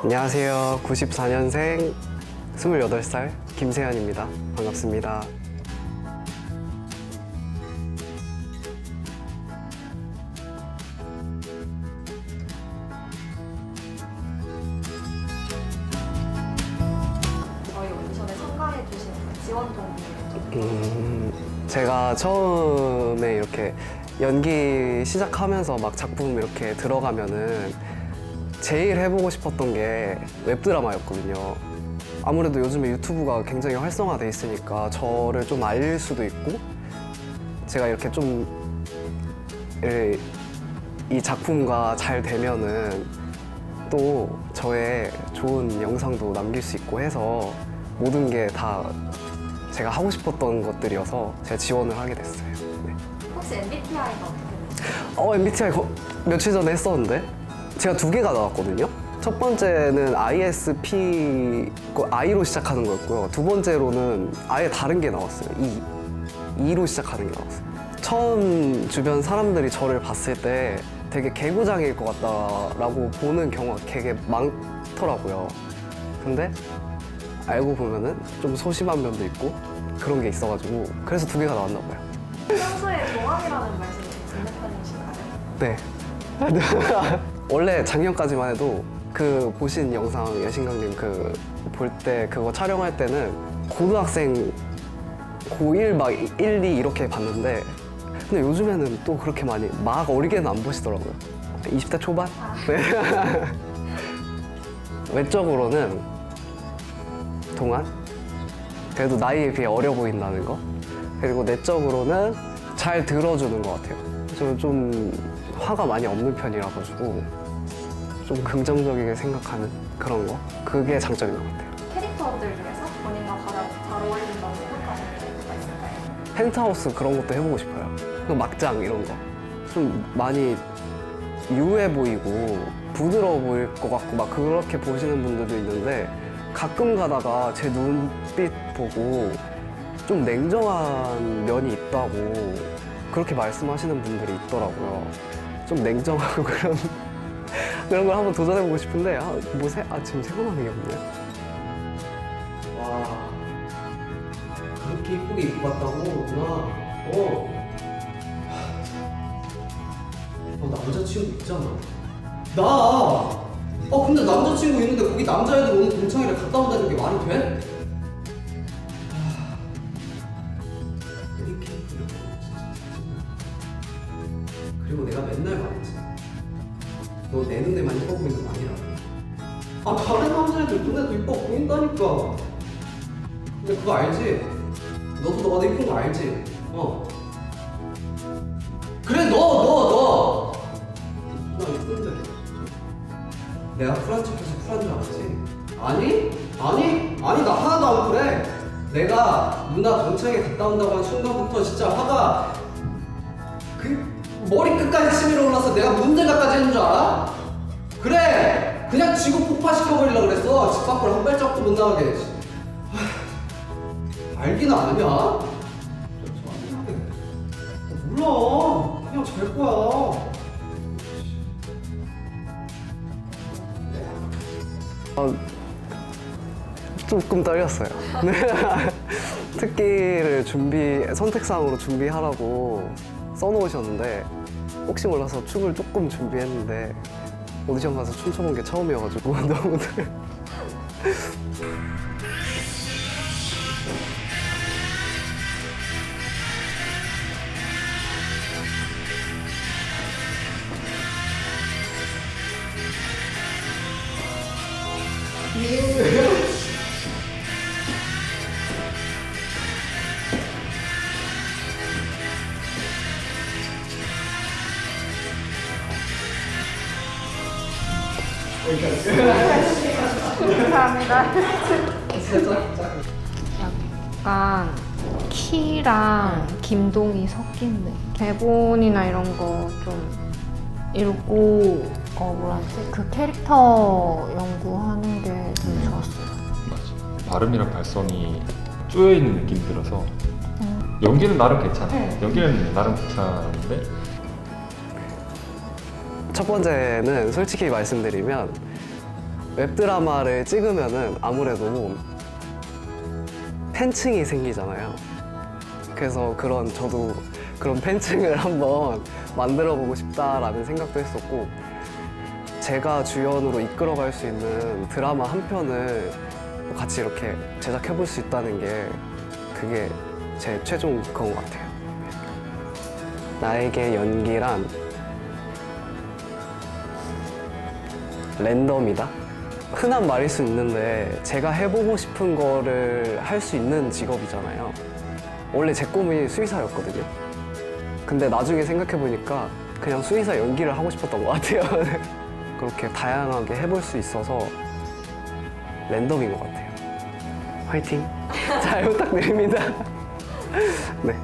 안녕하세요. 94년생 28살 김세현입니다. 반갑습니다. 저희 오디션에 참가해 주신 그 지원 동기 음, 제가 처음에 이렇게 연기 시작하면서 막 작품 이렇게 들어가면은 제일 해보고 싶었던 게 웹드라마였거든요. 아무래도 요즘에 유튜브가 굉장히 활성화돼 있으니까 저를 좀 알릴 수도 있고 제가 이렇게 좀 이 작품과 잘 되면은 또 저의 좋은 영상도 남길 수 있고 해서 모든 게 다 제가 하고 싶었던 것들이어서 제가 지원을 하게 됐어요. 네. 혹시 MBTI가 어떻게 되세요? 어, MBTI 거- 며칠 전에 했었는데 제가 두 개가 나왔거든요. 첫 번째는 ISP 그 I로 시작하는 거였고요. 두 번째로는 아예 다른 게 나왔어요. E. E로 시작하는 게 나왔어요. 처음 주변 사람들이 저를 봤을 때 되게 개구장일 것 같다라고 보는 경우가 되게 많더라고요. 근데 알고 보면은 좀 소심한 면도 있고 그런 게 있어가지고 그래서 두 개가 나왔나 봐요. 평소에 동안이라는 말씀을 듣는 편이신가요? 네. 원래 작년까지만 해도 그 보신 영상 여신강님 그 볼 때 그거 촬영할 때는 고등학생 고1 막 1, 2 이렇게 봤는데 근데 요즘에는 또 그렇게 많이 막 어리게는 안 보시더라고요. 20대 초반? 네. 외적으로는 동안? 그래도 나이에 비해 어려 보인다는 거. 그리고 내적으로는 잘 들어주는 것 같아요. 저좀 화가 많이 없는 편이라 가지고 좀 긍정적이게 생각하는 그런 거. 그게 장점인 것 같아요. 캐릭터들 중에서 본인과 가장 잘 어울린다고 생각하는 캐릭터가 있을까요? 펜트하우스 그런 것도 해보고 싶어요. 그 막장 이런 거. 좀 많이 유해 보이고 부드러워 보일 것 같고 막 그렇게 보시는 분들도 있는데 가끔 가다가 제 눈빛 보고 좀 냉정한 면이 있다고 그렇게 말씀하시는 분들이 있더라고요. 좀 냉정하고 그런 그런 걸 한번 도전해보고 싶은데 아, 뭐 세, 아 지금 생각나는 게 없네요. 와 그렇게 이쁘게 입고 갔다고 누나. 어. 어, 남자친구 있잖아. 나! 어, 근데 남자친구 있는데 거기 남자애들 오는 동창회를 갔다 온다는 게 말이 돼? 그리고 내가 맨날 말했지. 너 내 눈에만 이뻐 보이는 거 아니라고. 아, 다른 남자애들 눈에도 이뻐 보인다니까. 근데 그거 알지? 너도 너가 내 이쁜 거 알지? 어. 그래 너 너 너. 나 이쁜데. 내가 쿨한 척해서 쿨한 줄 알았지? 아니? 아니? 아니 나 하나도 안 쿨해. 내가 누나 동창회 갔다 온다고 한 순간부터 진짜 화가 그 머리 끝까지 치밀어 올라서 내가 문제가까지 했는 줄 알아? 그래 그냥 지구 폭파시켜버리려고 그랬어 집 밖으로 한 발짝도 못 나가게 하, 알긴 아냐? 몰라 그냥 잘 거야 어, 조금 떨렸어요. 네. 특기를 준비 선택사항으로 준비하라고 써놓으셨는데 혹시 몰라서 춤을 조금 준비했는데 오디션 가서 춤춰본 게 처음이어가지고 너무 약간 키랑 김동이 섞인 느 대본이나 이런 거 좀 읽고 어 뭐라지 그 캐릭터 연구하는 게좀 좋았어요. 맞아. 발음이랑 발성이 쪼여 있는 느낌 들어서 연기는 나름 괜찮아. 네. 연기는 나름 괜찮은데 첫 번째는 솔직히 말씀드리면 웹드라마를 찍으면은 아무래도 팬층이 생기잖아요. 그래서 그런 저도 그런 팬층을 한번 만들어 보고 싶다라는 생각도 했었고 제가 주연으로 이끌어갈 수 있는 드라마 한 편을 같이 이렇게 제작해 볼 수 있다는 게 그게 제 최종 그건 것 같아요. 나에게 연기란 랜덤이다. 흔한 말일 수 있는데 제가 해보고 싶은 거를 할 수 있는 직업이잖아요. 원래 제 꿈이 수의사였거든요. 근데 나중에 생각해보니까 그냥 수의사 연기를 하고 싶었던 것 같아요. 그렇게 다양하게 해볼 수 있어서 랜덤인 것 같아요. 화이팅! 잘 부탁드립니다. 네.